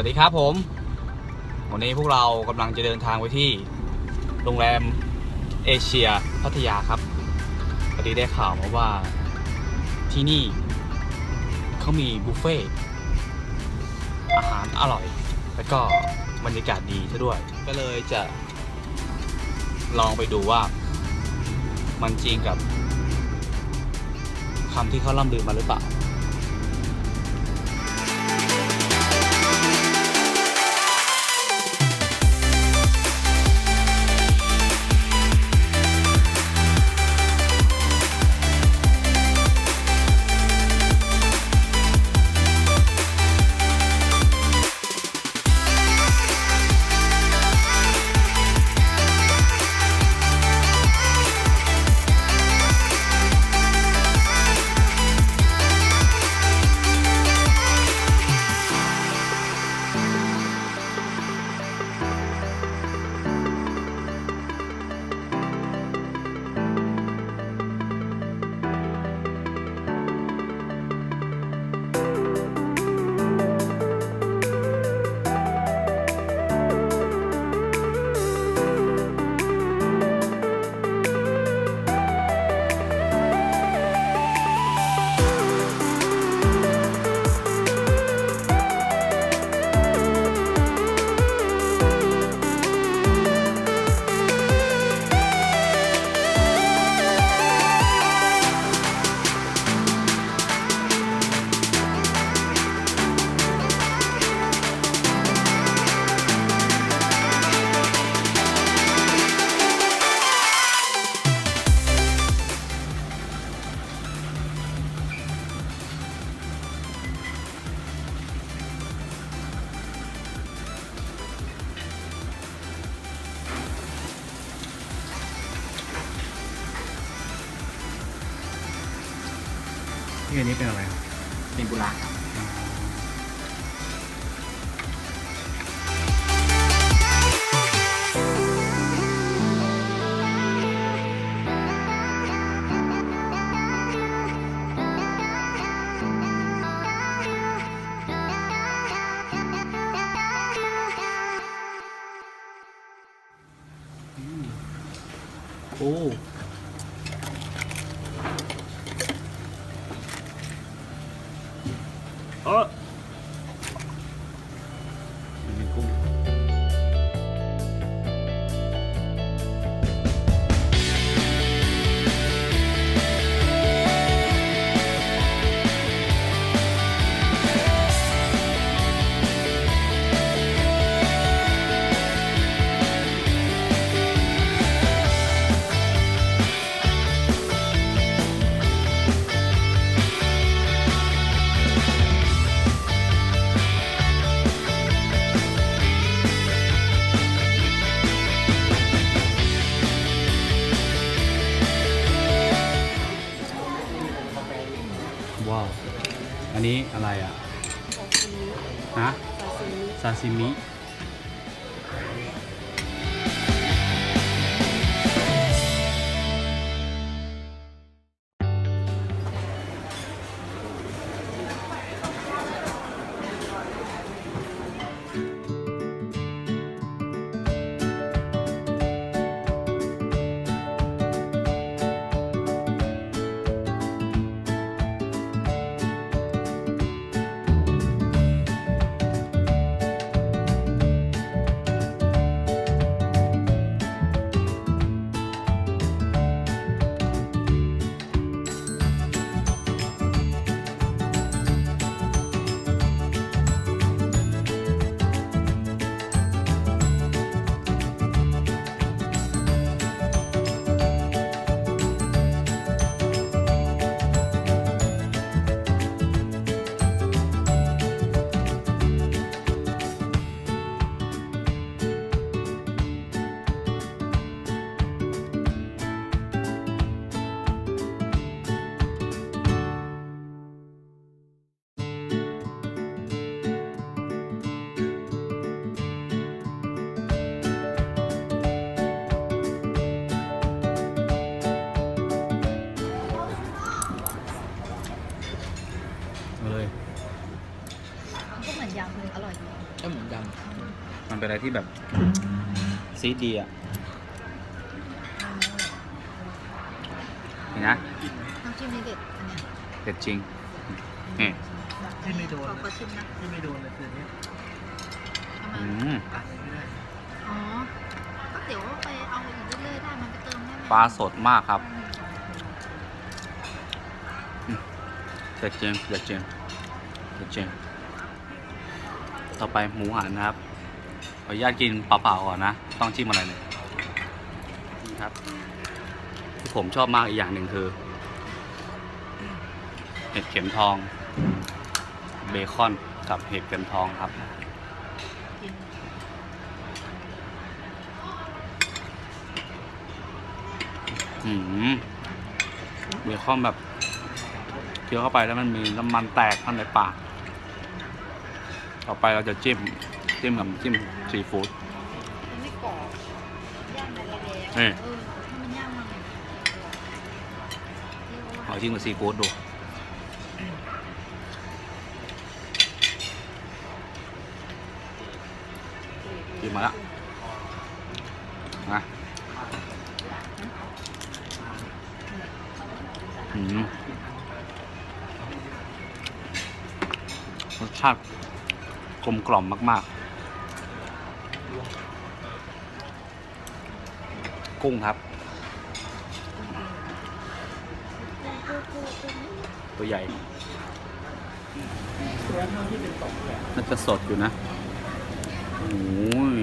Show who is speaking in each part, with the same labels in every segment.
Speaker 1: วัสดีครับผม วันนี้พวกเรากำลังจะเดินทางไปที่โรงแรมเอเชียพัทยาครับพอดีได้ข่าวมาว่าที่นี่เขามีบุฟเฟ่ต์อาหารอร่อย แล้วก็บรรยากาศดีซะด้วย ก็เลยจะลองไปดูว่า มันจริงกับคำที่เขาล่ำลือมาหรือเปล่า
Speaker 2: นนี้เป็นอะไรครับ
Speaker 1: เป็นบุระครับ เอ อั
Speaker 2: นนี้อะไรอะ ฮะ ซาซิมิ
Speaker 1: เป็นอะไรที่แบบซีดดีอะนี่นะ
Speaker 3: น้ำจิ้มนี่เด็ดอันเนี้ย
Speaker 1: เด็ดจริงนี่
Speaker 4: ที่ไม่โดน
Speaker 3: ขอขอชิมนะ
Speaker 4: ที่ไม่โดนเลยคือเนี่ย
Speaker 3: ทำไม
Speaker 1: อืม
Speaker 4: ตัดไม่ได้
Speaker 3: อ๋อก็เดี๋ยวไปเอาอีกเรื่อยๆได้มันไปเติมได้ไหม
Speaker 1: ปลาสดมากครับเด็ดจริงเด็ดจริงเด็ดจริงต่อไปหมูหันนะครับข ออนุญาตกินเปล่าๆก่อนนะ ต้องจิ้มอะไรเลยนี่ครับ ที่ผมชอบมากอีกอย่างหนึ่งคือเห็ดเข็มทอง เบคอนกับเห็ดเข็มทองครับ
Speaker 3: กิน
Speaker 1: อืมเบคอนแบบเคี้ยวเข้าไปแล้วมันมีน้ำมันแตกข้างในปาก ต่อไปเราจะจิ้ม จิ้มกับจิ้มซีฟู้ด
Speaker 3: มันไม่กรอบย่างอะไรแล้ว
Speaker 1: นี่
Speaker 3: เออให้มันย่างมัน
Speaker 1: ขอจิ้มกับซีฟู้ดดูจิ้มมาล้วนะอืมรสชาติกลมกล่อมมาก ๆ กุ้งครับ ตัวใหญ่น่าจะสดอยู่นะโอ้ย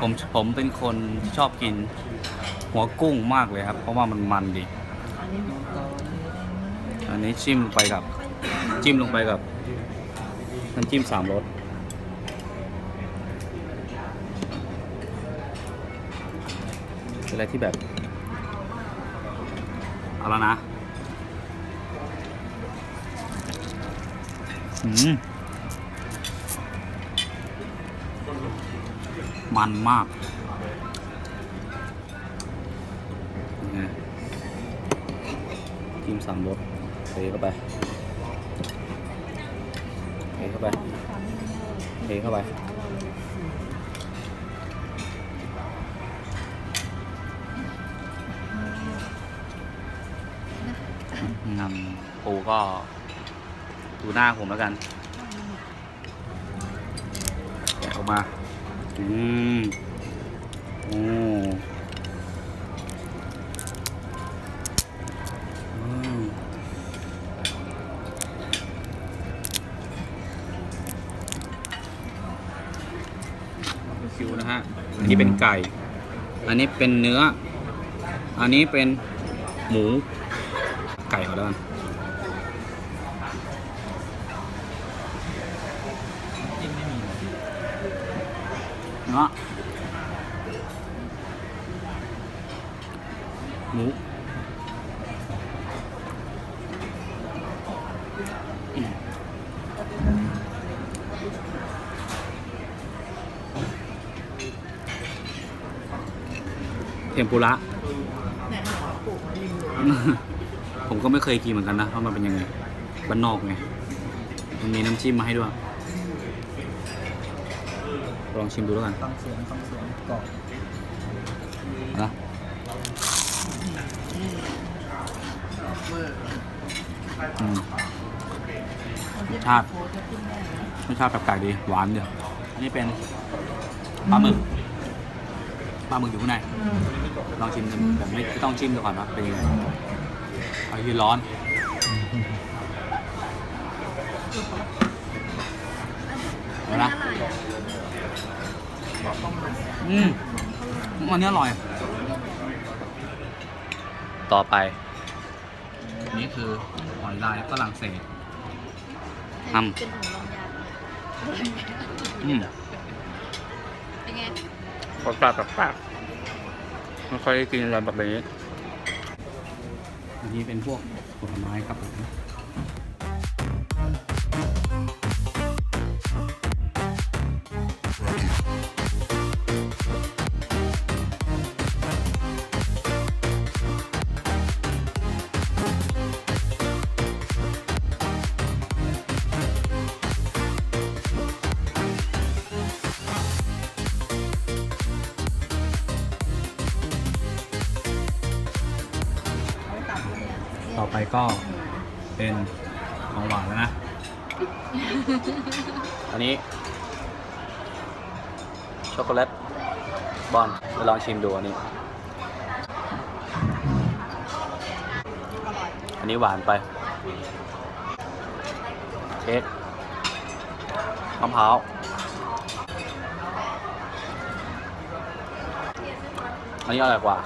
Speaker 1: ผมผมเป็นคนที่ชอบกิน หัวกุ้งมากเลยครับ เพราะว่ามันมันดีอันนี้จิ้มลงไปกับ จิ้มลงไปกับน้ำจิ้มสามรส อะไรที่แบบเอาแล้วนะอืมมันมากนี่ไงจิ้มสามรสเทเข้าไปเทเข้าไปเทเข้าไป นำปูก็ดูหน้าผมแล้วกันแกะออกมา อืมโอ้อืมคิวนะฮะ อันนี้เป็นไก่ อันนี้เป็นเนื้อ อันนี้เป็นหมู ก่ก่อนแล้วกันเนาะหมูอืมเทมปุระ ผมก็ไม่เคยกินเหมือนกันนะว่ามันเป็นยังไงบ้านนอกไงมันมีน้ำจิ้มมาให้ด้วย ลองชิมดูแล้วกัน
Speaker 4: ฟังเสียงฟังเสียงก่อน
Speaker 1: นะ
Speaker 4: เวอร์
Speaker 1: อืมรสชาติรสชาติแบบไก่ดี หวานเดียวอันนี้เป็นปลาหมึกปลาหมึกอยู่ข้างในลองชิมแบบไม่ไม่ต้องชิมดูก่อนว่าเป็นยังไง เอาที่ร้อน
Speaker 3: อันนี้อะไรอะ
Speaker 1: อืมอันนี้อร่อย ต่อไปนี่คือหอยลายฝรั่งเศส ทำ
Speaker 3: เป็นถุงรองยา
Speaker 1: อืม
Speaker 3: เป็นไง
Speaker 1: รสชาติแบบแปลกไม่ค่อยได้กินอะไรแบบนี้ อันนี้เป็นพวกผลไม้ครับผม ก็เป็นของหวานแล้วนะ อันนี้ ช็อกโกแลตบอลไปลองชิมดูอันนี้ อันนี้หวานไปเค้กมะพร้าวอันนี้อร่อยกว่า